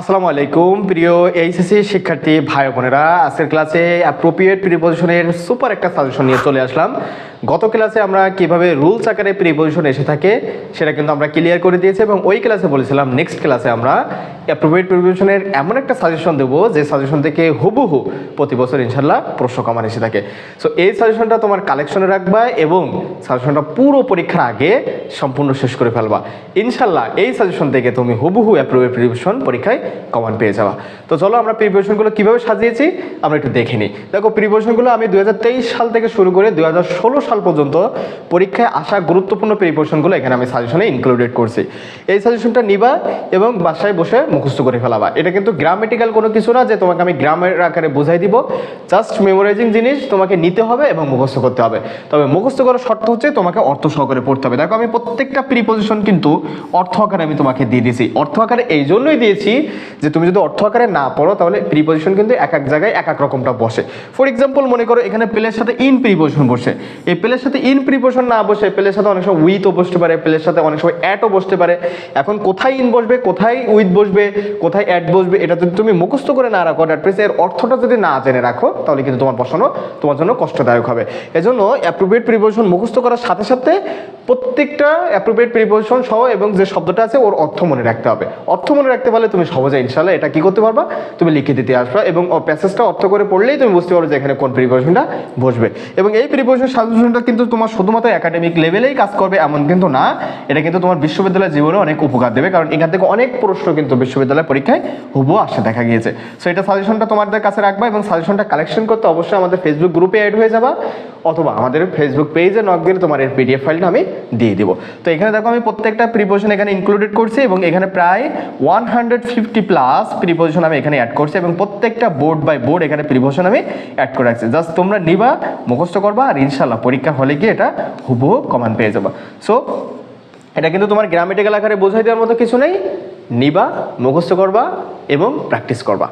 আসসালামু আলাইকুম, প্রিয় এইচএসসি শিক্ষার্থী ভাই বোনেরা। আজকের ক্লাসে অ্যাপ্রোপ্রিয়েট প্রিপোজিশনের সুপার একটা সাজেশন নিয়ে চলে আসলাম। গত ক্লাসে আমরা কীভাবে রুলস আকারে প্রিপোজিশন এসে থাকে, সেটা কিন্তু আমরা ক্লিয়ার করে দিয়েছি এবং ওই ক্লাসে বলেছিলাম নেক্সট ক্লাসে আমরা অ্যাপ্রোপ্রিয়েট প্রিপোজিশনের এমন একটা সাজেশন দেবো, যে সাজেশন থেকে হুবহু প্রতি বছর ইনশাল্লাহ প্রশ্ন কমান এসে থাকে। সো এই সাজেশনটা তোমার কালেকশনে রাখবা এবং সাজেশনটা পুরো পরীক্ষার আগে সম্পূর্ণ শেষ করে ফেলবা। ইনশাল্লাহ এই সাজেশন থেকে তুমি হুবহু অ্যাপ্রোপ্রিয়েট প্রিপোজিশন পরীক্ষায় কমান পেয়ে যাওয়া তো চলো আমরা প্রিপারেশনগুলো কীভাবে সাজিয়েছি, আমরা একটু দেখে নিই। দেখো প্রিপারেশনগুলো আমি দুই হাজার তেইশ সাল থেকে শুরু করে দু হাজার ষোলো সাল পর্যন্ত পরীক্ষায় আসা গুরুত্বপূর্ণ প্রিপারেশনগুলো এখানে আমি সাজেশনে ইনক্লুডেড করছি। এই সাজেশনটা নিবা এবং বাসায় বসে মুখস্থ করে ফেলাবা। এটা কিন্তু গ্রামেটিক্যাল কোনো কিছু না যে তোমাকে আমি গ্রামের আকারে বোঝাই দিব। জাস্ট মেমোরাইজিং জিনিস তোমাকে নিতে হবে এবং মুখস্থ করতে হবে। তবে মুখস্থ করার শর্ত হচ্ছে তোমাকে অর্থ সহকারে পড়তে হবে। দেখো আমি প্রত্যেকটা প্রিপোজিশন কিন্তু অর্থ আকারে আমি তোমাকে দিয়ে দিয়েছি। অর্থ আকারে এই জন্যই দিয়েছি যে তুমি যদি অর্থ আকারে না পড়ো তাহলে প্রিপোজিশন কিন্তু এক এক জায়গায় এক এক রকমটা বসে। ফর এক্সাম্পল মনে করো এখানে পেলের সাথে ইন প্রিপোজিশন বসে। এই পেলের সাথে ইন প্রিপোশন না বসে, পেলের সাথে অনেক সময় উইথও বসতে পারে, পেলের সাথে অনেক সময় অ্যাটও বসতে পারে। এখন কোথায় ইন বসবে, কোথায় উইথ বসবে, কোথায় অ্যাট বসবে, এটা যদি তুমি মুখস্থ করে না রাখো ড্যাট মিনস এর অর্থটা যদি না জেনে রাখো, তাহলে কিন্তু তোমার বসানো তোমার জন্য কষ্টদায়ক হবে। এজন্য অ্যাপ্রোপ্রিয়েট প্রিপোশন মুখস্থ করার সাথে সাথে প্রত্যেকটা অ্যাপ্রোপ্রিয়েট প্রিপোজিশন সহ এবং যে শব্দটা আছে ওর অর্থ মনে রাখতে হবে। অর্থ মনে রাখতে পারলে তুমি সহজে ইনশাল্লাহ এটা কি করতে পারবা? তুমি লিখে দিতে আসবা এবং প্যাসেজটা অর্থ করে পড়লেই তুমি বুঝতে পারবে যে এখানে কোন প্রিপোজিশনটা বসবে। এবং এই প্রিপোজিশন সাজেশনটা কিন্তু তোমার শুধুমাত্র একাডেমিক লেভেলেই কাজ করবে এমন কিন্তু না। এটা কিন্তু তোমার বিশ্ববিদ্যালয় জীবনে অনেক উপকার দেবে কারণ এখান থেকে অনেক প্রশ্ন কিন্তু বিশ্ববিদ্যালয় পরীক্ষায় হুবু আসে দেখা গিয়েছে। সো এটা সাজেশনটা তোমাদের কাছে রাখবা এবং সাজেশনটা কালেকশন করতে অবশ্যই আমাদের ফেসবুক গ্রুপে অ্যাড হয়ে যাবা। অথবা আমাদের ফেসবুক পেজে নক দিলে তোমার এর পিডিএফ ফাইলটা আমি দিয়ে দিব। তো এখানে দেখো আমি প্রত্যেকটা প্রিপোজিশন এখানে ইনক্লুডেড করছি এবং এখানে প্রায় one hundred fifty plus preposition আমি এখানে অ্যাড করছি এবং প্রত্যেকটা বোর্ড বাই বোর্ড এখানে প্রিপোজিশন আমি অ্যাড করে রাখছি। জাস্ট তোমরা নিবা, মুখস্থ করবা আর ইনশাল্লাহ পরীক্ষা হলে গিয়ে এটা হুবহু কমান পেয়ে যাবা। সো এটা কিন্তু তোমার গ্রামেটিক্যাল আকারে বোঝাই দেওয়ার মতো কিছু নেই। নিবা, মুখস্থ করবা এবং প্র্যাকটিস করবা।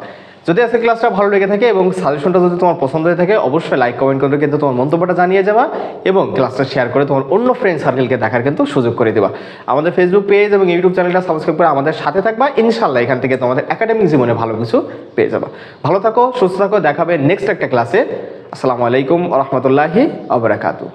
যদি আজকে ক্লাসটা ভালো লেগে থাকে এবং সাজেশনটা যদি তোমার পছন্দ হয়ে থাকে, অবশ্যই লাইক কমেন্ট করে কিন্তু তোমার মন্তব্যটা জানিয়ে যাওয়া এবং ক্লাসটা শেয়ার করে তোমার অন্য ফ্রেন্ড সার্কেলকে দেখার কিন্তু সুযোগ করে দেবা। আমাদের ফেসবুক পেজ এবং ইউটিউব চ্যানেলটা সাবস্ক্রাইব করে আমাদের সাথে থাকবা। ইনশাল্লাহ এখান থেকে তোমাদের একাডেমিক জীবনে ভালো কিছু পেয়ে যাবা। ভালো থাকো, সুস্থ থাকো, দেখাবে নেক্সট একটা ক্লাসে আসসালামু আলাইকুম রহমতুল্লাহি আবরাকাতু